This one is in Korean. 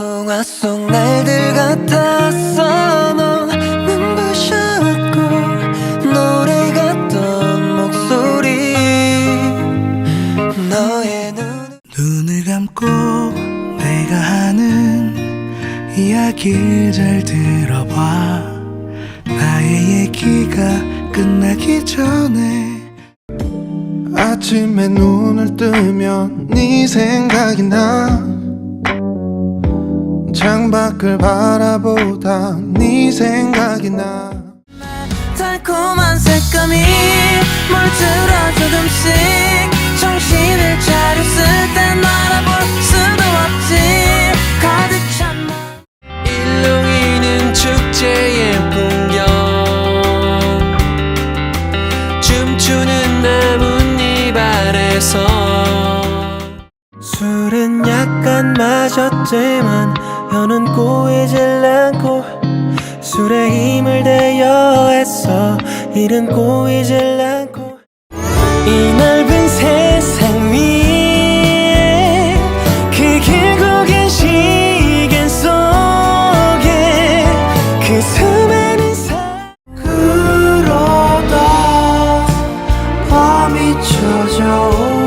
동화 속 날들 같았어 넌 눈부셨고 노래 같던 목소리 너의 눈 눈을 감고 내가 하는 이야기를 잘 들어봐. 나의 얘기가 끝나기 전에 아침에 눈을 뜨면 네 생각이 나 창밖을 바라보다 네 생각이 나. 달콤한 색감이 물들어 조금씩. 정신을 차렸을 땐 알아볼 수도 없지. 가득 찬 맘. 일렁이는 축제의 풍경. 춤추는 나뭇잎 아래서. 술은 약간 마셨지만 혀는 꼬이질 않고 술에 힘을 대여 했어. 일은 꼬이질 않고 이 넓은 세상 위에 그 길고 긴 시간 속에 그 수많은 사 그러다 밤이 쳐져